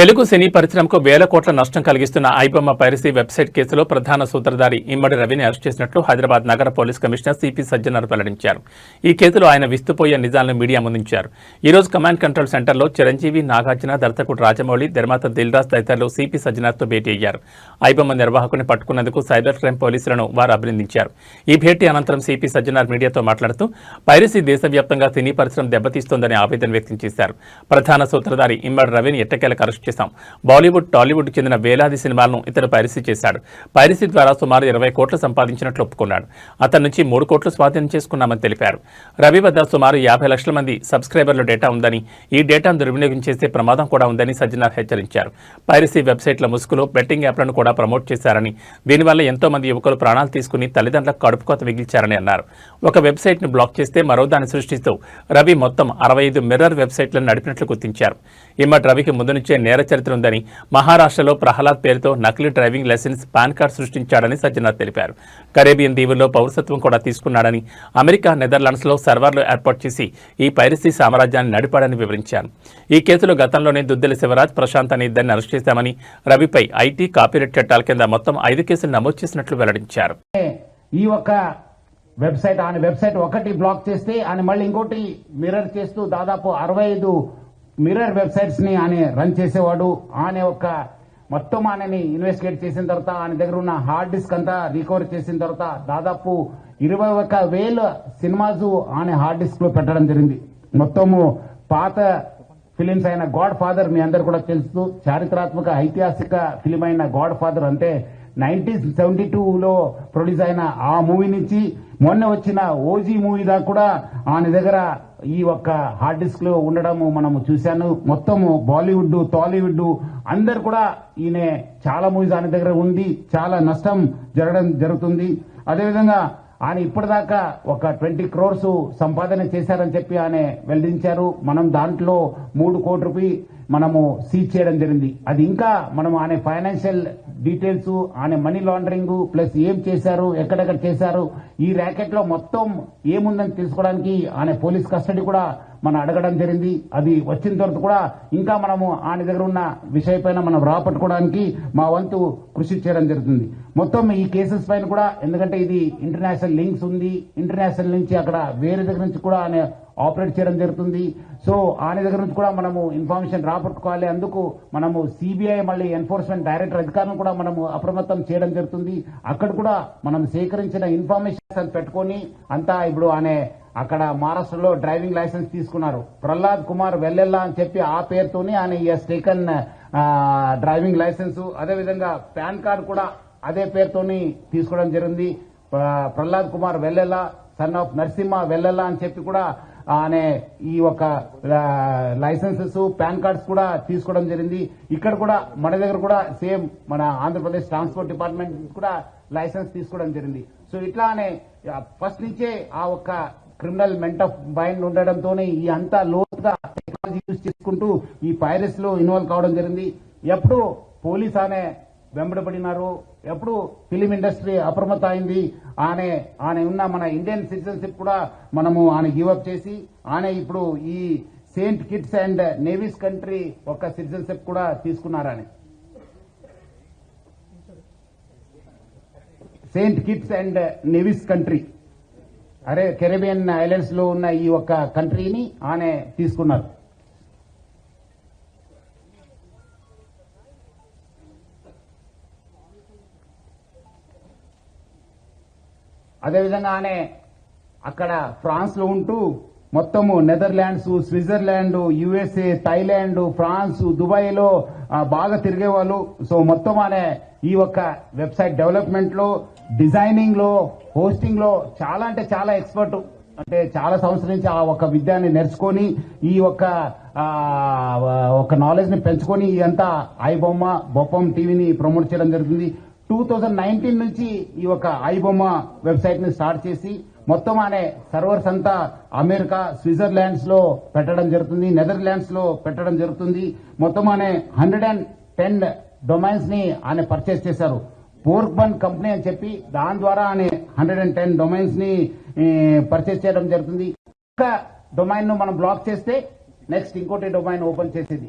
తెలుగు సినీ పరిశ్రమకు వేల కోట్ల నష్టం కలిగిస్తున్న ఐబొమ్మ పైరసీ వెబ్సైట్ కేసులో ప్రధాన సూత్రధారి ఇమ్మడి రవిని అరెస్ట్ చేసినట్లు హైదరాబాద్ నగర పోలీస్ కమిషనర్ సిపి సజ్జనర్ వెల్లడించారు. ఈ కేసులో ఆయన విస్తుపోయే నిజాలను మీడియా ముందుంచారు. ఈ రోజు కమాండ్ కంట్రోల్ సెంటర్లో చిరంజీవి నాగార్జున దర్శకుడు రాజమౌళి నిర్మాత దిల్రాజ్ తదితరులు సిపి సజ్జనర్తో భేటీ అయ్యారు. ఐబొమ్మ నిర్వాహకుని పట్టుకున్నందుకు సైబర్ క్రైమ్ పోలీసులను వారు అభినందించారు. ఈ భేటీ అనంతరం సిపి సజ్జనార్ మీడియాతో మాట్లాడుతూ పైరసీ దేశవ్యాప్తంగా సినీ పరిశ్రమ దెబ్బతీస్తోందని ఆవేదన వ్యక్తం చేశారు. ప్రధాన సూత్రధారి ఇమ్మడి రవిని ఎట్టకేలకు అరెస్ట్ చేశాం బాలీవుడ్ టాలీవుడ్ చెందిన వేలాది సినిమాలను ఇతను పైరసీ చేశాడు. పైరసీ ద్వారా సుమారు ఇరవై కోట్లు సంపాదించినట్లు ఒప్పుకున్నాడు. అతని నుంచి మూడు కోట్లు స్వాధీనం చేసుకున్నామని తెలిపారు. రవి వద్ద సుమారు యాభై లక్షల మంది సబ్స్క్రైబర్ల డేటా ఉందని ఈ డేటాను దుర్వినియోగం చేసే ప్రమాదం కూడా ఉందని సజ్జనార్ హెచ్చరించారు. పైరసీ వెబ్సైట్ల ముసుగులో బెట్టింగ్ యాప్లను కూడా ప్రమోట్ చేశారని దీనివల్ల ఎంతో మంది యువకులు ప్రాణాలు తీసుకుని తల్లిదండ్రులకు కడుపు కోత మిగిల్చారని అన్నారు. ఒక వెబ్సైట్ను బ్లాక్ చేస్తే మరో దాన్ని సృష్టిస్తూ రవి మొత్తం అరవై ఐదు మిర్రర్ వెబ్సైట్లను నడిపినట్లు గుర్తించారు. ఇమ్మటి రవికి ముందు నుంచే నేర చరిత్ర ఉందని మహారాష్ట్రలో ప్రహ్లాద్ పేరుతో నకిలీ డ్రైవింగ్ లైసెన్స్ పాన్ కార్డ్ సృష్టించాడని సజ్జనార్ తెలిపారు. కరేబియన్ దీవుల్లో పౌరసత్వం కూడా తీసుకున్నాడని అమెరికా నెదర్లాండ్స్లో సర్వర్లు ఏర్పాటు చేసి ఈ పైరసీ సామ్రాజ్యాన్ని నడిపాడని వివరించారు. ఈ కేసులో గతంలోనే దుద్దెల శివరాజ్ ప్రశాంత్ అనే ఇద్దరిని అరెస్ట్ చేశామని రవిపై ఐటీ కాపీరైట్ చట్టాల కింద మొత్తం ఐదు కేసులు నమోదు చేసినట్లు వెల్లడించారు. ఈ ఒక్క వెబ్సైట్ ఆయన వెబ్సైట్ ఒకటి బ్లాక్ చేస్తే ఆయన మళ్ళీ ఇంకోటి మిర్రర్ చేస్తూ దాదాపు అరవై ఐదు మిర్రర్ వెబ్సైట్స్ని ఆయన రన్ చేసేవాడు. ఆయన ఒక మొత్తం ఆయనని ఇన్వెస్టిగేట్ చేసిన తర్వాత ఆయన దగ్గర ఉన్న హార్డ్ డిస్క్ అంతా రికవర్ చేసిన తర్వాత దాదాపు ఇరవై ఒక వేల సినిమాస్ ఆయన హార్డ్ డిస్క్లో పెట్టడం జరిగింది. మొత్తము పాత ఫిలిమ్స్ అయిన గాడ్ ఫాదర్ మీ అందరు కూడా తెలుసు. చారిత్రాత్మక ఐతిహాసిక ఫిలిం అయిన గాడ్ ఫాదర్ అంటే నైన్టీన్ సెవెంటీ టూలో ప్రొడ్యూస్ అయిన ఆ మూవీ నుంచి మొన్న వచ్చిన ఓజీ మూవీ దాకా కూడా ఆయన దగ్గర ఈ ఒక్క హార్డ్ డిస్క్లో ఉండడము మనము చూశాను. మొత్తము బాలీవుడ్ టాలీవుడ్ అందరు కూడా ఈయన చాలా మూవీస్ ఆయన దగ్గర ఉంది చాలా నష్టం జరగడం జరుగుతుంది. అదేవిధంగా ఆయన ఇప్పటిదాకా ఒక ట్వంటీ క్రోర్స్ సంపాదన చేశారని చెప్పి ఆయన వెల్లడించారు. మనం దాంట్లో మూడు కోటి రూపాయలు మనము సీజ్ చేయడం జరిగింది. అది ఇంకా మనం ఆయన ఫైనాన్షియల్ డీటెయిల్స్ ఆయన మనీ లాండరింగ్ ప్లస్ ఏం చేశారు ఎక్కడెక్కడ చేశారు ఈ ర్యాకెట్లో మొత్తం ఏముందని తెలుసుకోవడానికి ఆయన పోలీస్ కస్టడీ కూడా మనం అడగడం జరిగింది. అది వచ్చిన తర్వాత కూడా ఇంకా మనము ఆయన దగ్గర ఉన్న విషయపైన మనం రాపట్టుకోవడానికి మా వంతు కృషి చేయడం జరుగుతుంది. మొత్తం ఈ కేసెస్ పైన కూడా ఎందుకంటే ఇది ఇంటర్నేషనల్ లింక్స్ ఉంది. ఇంటర్నేషనల్ నుంచి అక్కడ వేరే దగ్గర నుంచి కూడా ఆయన ఆపరేట్ చేయడం జరుగుతుంది. సో ఆయన దగ్గర నుంచి కూడా మనము ఇన్ఫర్మేషన్ రాబట్టుకోవాలి అందుకు మనము సిబిఐ మళ్ళీ ఎన్ఫోర్స్మెంట్ డైరెక్టర్ అధికారులను కూడా మనము అప్రమత్తం చేయడం జరుగుతుంది. అక్కడ కూడా మనం సేకరించిన ఇన్ఫర్మేషన్ పెట్టుకొని అంతా ఇప్పుడు ఆయన అక్కడ మహారాష్ట్రలో డ్రైవింగ్ లైసెన్స్ తీసుకున్నారు. ప్రహ్లాద్ కుమార్ వెల్లెల్లా అని చెప్పి ఆ పేరుతోనే ఆయన ఎస్ టేకన్ డ్రైవింగ్ లైసెన్స్ అదేవిధంగా పాన్ కార్డు కూడా అదే పేరుతోని తీసుకోవడం జరిగింది. ప్రహ్లాద్ కుమార్ వెల్లెల్లా సన్ ఆఫ్ నరసింహ వెల్లెల్లా అని చెప్పి కూడా ఆనే ఈ ఒక లైసెన్సెస్ పాన్ కార్డ్స్ కూడా తీసుకోవడం జరిగింది. ఇక్కడ కూడా మన దగ్గర కూడా సేమ్ మన ఆంధ్రప్రదేశ్ ట్రాన్స్పోర్ట్ డిపార్ట్మెంట్ కూడా లైసెన్స్ తీసుకోవడం జరిగింది. సో ఇట్లానే ఫస్ట్ నుంచే ఆ ఒక్క క్రిమినల్ మెంట్ ఆఫ్ మైండ్ ఉండడంతోనే ఈ అంతా లోతుగా టెక్నాలజీ యూజ్ చేసుకుంటూ ఈ పైరస్లో ఇన్వాల్వ్ కావడం జరిగింది. ఎప్పుడు పోలీస్ ఆనే వెంబడబడినారు. ఎప్పుడు ఫిలిం ఇండస్ట్రీ అప్రమత్త అయింది. ఆనే ఆయన ఉన్న మన ఇండియన్ సిటిజన్షిప్ కూడా మనము ఆయన గివప్ చేసి ఆయన ఇప్పుడు ఈ Saint Kitts and Nevis country ఒక సిటిజన్షిప్ కూడా తీసుకున్నారని. Saint Kitts and Nevis country అరే కెరేబియన్ ఐలాండ్స్లో ఉన్న ఈ ఒక్క కంట్రీని ఆమె తీసుకున్నారు. అదేవిధంగా ఆమె అక్కడ ఫ్రాన్స్లో ఉంటూ మొత్తము Netherlands Switzerland USA Thailand France దుబాయ్లో ఆ, బాగా తిరిగేవాళ్ళు. సో మొత్తం అనే ఈ ఒక్క వెబ్సైట్ డెవలప్మెంట్లో డిజైనింగ్లో హోస్టింగ్లో చాలా అంటే చాలా ఎక్స్పర్ట్. అంటే చాలా సంవత్సరం నుంచి ఆ ఒక విద్యాన్ని నేర్చుకొని ఈ ఒక్క ఒక నాలెడ్జ్ని పెంచుకొని ఇదంతా ఐబొమ్మ బొప్పం టీవీని ప్రమోట్ చేయడం జరుగుతుంది. టూ థౌజండ్ నైన్టీన్ నుంచి ఈ ఒక ఐబొమ్మ వెబ్సైట్ని స్టార్ట్ చేసి మొత్తం అనే సర్వర్స్ అంతా అమెరికా స్విట్జర్లాండ్స్లో పెట్టడం జరుగుతుంది నెదర్లాండ్స్లో పెట్టడం జరుగుతుంది. మొత్తం అనే హండ్రెడ్ అండ్ టెన్ డొమైన్స్ని ఆయన పర్చేస్ చేశారు. పోర్క్బన్ కంపెనీ అని చెప్పి దాని ద్వారా ఆయన హండ్రెడ్ అండ్ టెన్ డొమైన్స్ని పర్చేస్ చేయడం జరుగుతుంది. ఒక డొమైన్ను మనం బ్లాక్ చేస్తే నెక్స్ట్ ఇంకోటి డొమైన్ ఓపెన్ చేసేది.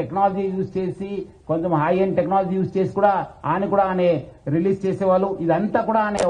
టెక్నాలజీ యూజ్ చేసి కొంచెం హై అండ్ టెక్నాలజీ యూజ్ చేసి కూడా ఆయన కూడా అనే రిలీజ్ చేసేవాళ్ళు. ఇదంతా కూడా అనే